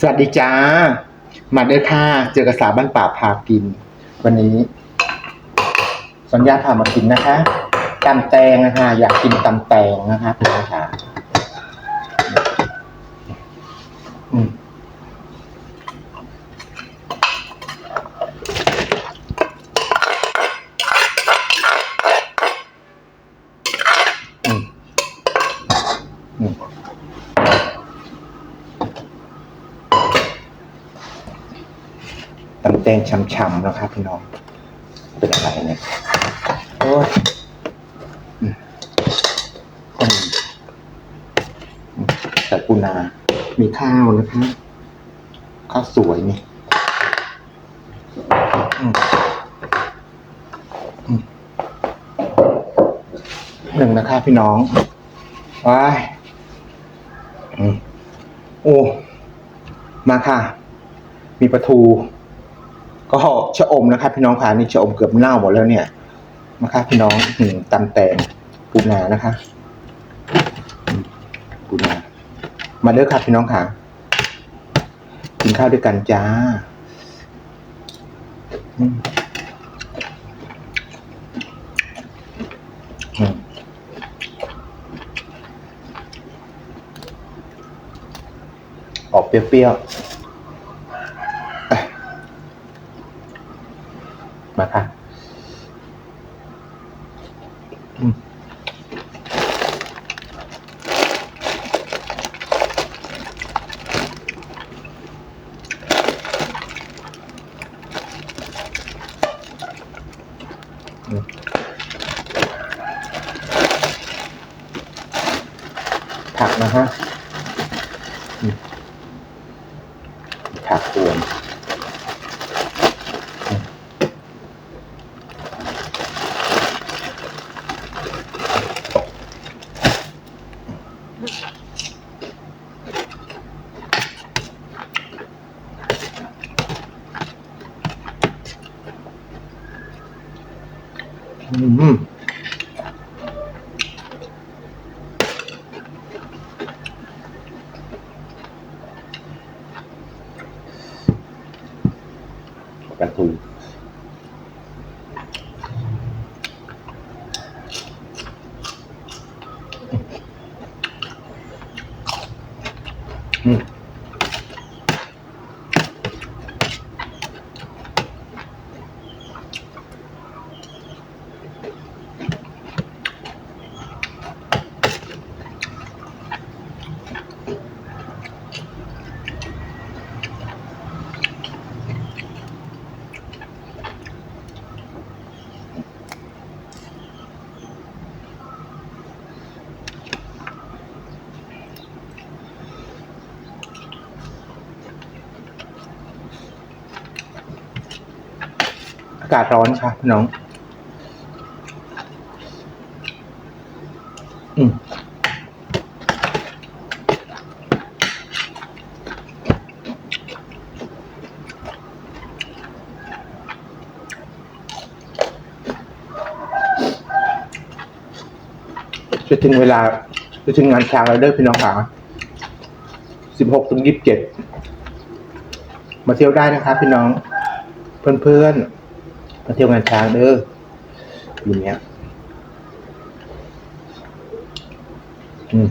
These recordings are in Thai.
สวัสดีจ้า มาเด้อค่ะ เจอกับสาวบ้านป่าพากิน วันนี้ สัญญาพามากินนะคะตำแตงนะคะ อยากกินตำแตงนะคะพี่น้องค่ะอืมอืมอืม แตงช้ำๆนะครับพี่น้อง เป็นอะไรเนี่ยโอ้ยอืมอืมอืมใส่ปูนา มีข้าวนะครับข้าวสวยนี่อืมหนึ่งนะครับพี่น้องว้ายโอ้ มาค่ะ มีปลาทู ก็ชะอมนะครับ พี่น้องค่ะนี่ชะอมเกือบเน่าหมดแล้วเนี่ยนะคะพี่น้องหืมตำแตงปูนานะคะปูนามาเด้อครับพี่น้องค่ะกินข้าวด้วยกันจ้าอืมอออกเปรี้ยวๆ มาค่ะอืมถักนะฮะอืมผักรวม อืมปลาทูอืมากาศร้อนค่ะน้อง อืมจะถึงเวลาจะถึงงานช้างแล้วเด้อพี่น้องค่ะสิบหกถึงยี่สิบเจ็ด มาเที่ยวได้นะครับพี่น้อง เพื่อนๆ มาเที่ยวงานช้างเด้อปีเนี้ยอืม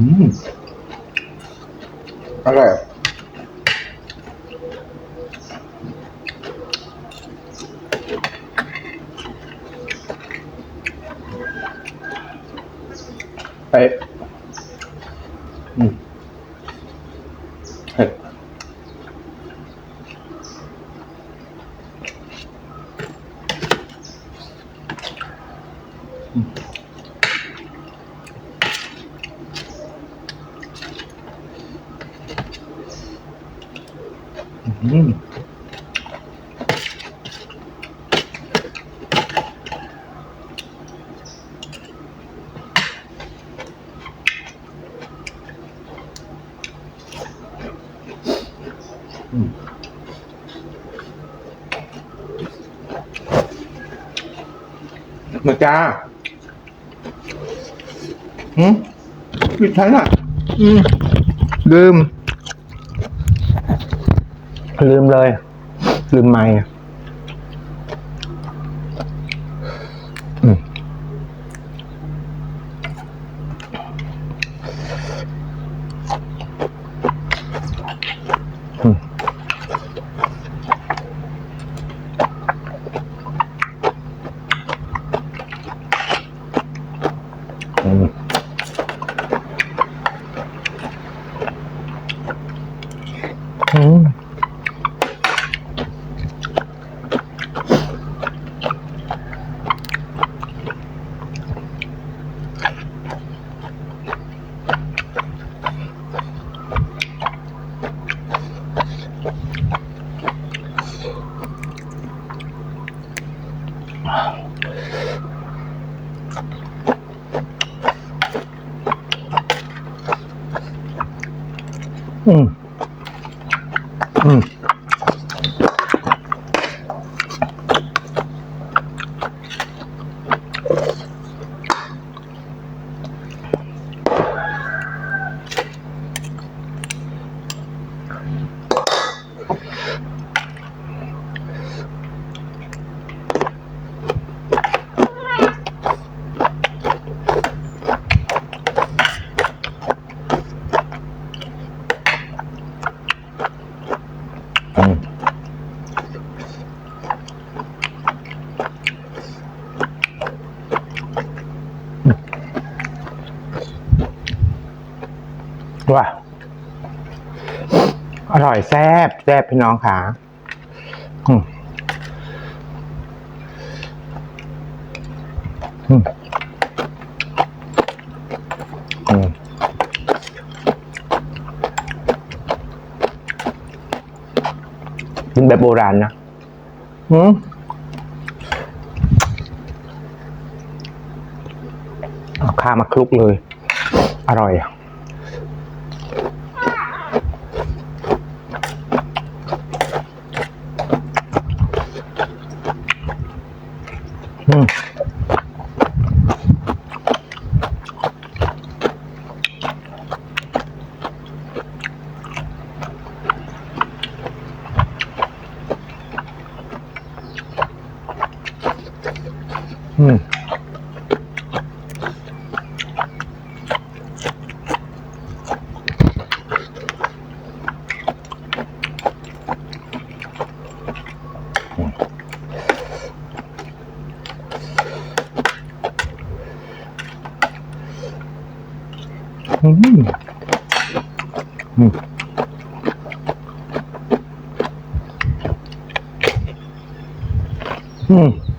อืมอร่อยไป Mm. mà cha ừ? thấy là ừ. gươm ลืมเลย ลืมไม่อืม Mm-hmm. อยแซบแซบพี่น้องค่ะอืมอืมกินแบบโบราณนะอืมข้ามาคลุกเลย อร่อยอะ Hmm. Hmm. Hmm. Hmm.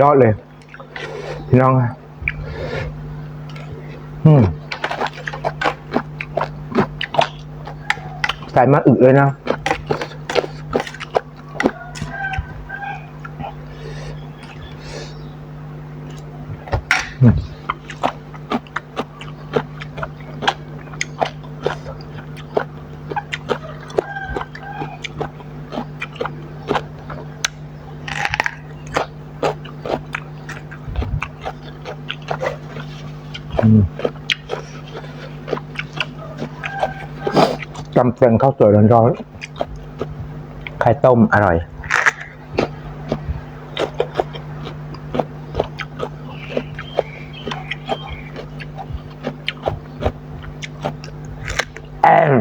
ยอดเลย พี่น้องอืมใส่มาอึเลยนะ จำเป็นข้าวสวยร้อนๆไข่ต้มอร่อย แอน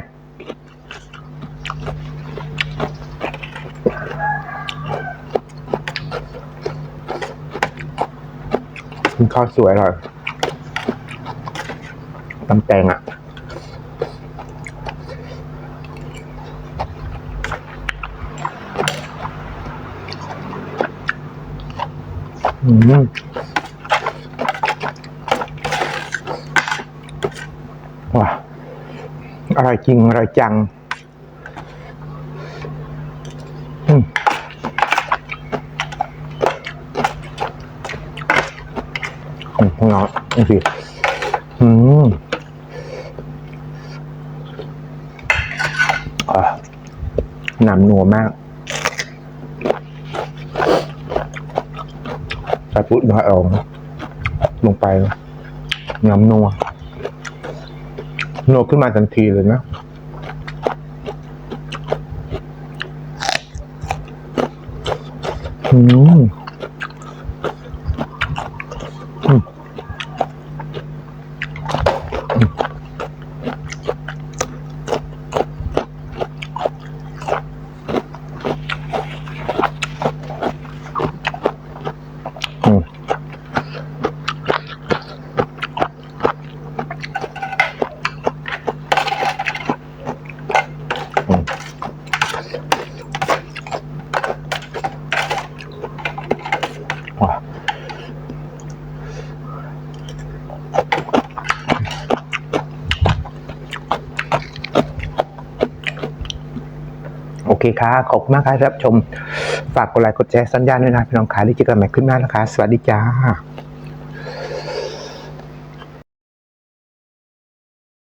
ข้าวสวยอร่อย ตำแตงอะอืมว้าอร่อยจริง อร่อยจังอืมอืมนาะนี่สิอืมอะ หนำนัวมากใส่ปุ๊บน้อยองลงไปหนำนัวนัวขึ้นมาทันทีเลยนะอืม เคครับขอบคุณมากครับที่รับชม ฝากกดไลค์กดแชร์สัญญาณด้วยนะพี่น้องขาที่เจอกันใหม่ขึ้นหน้านะคะ สวัสดีจ้า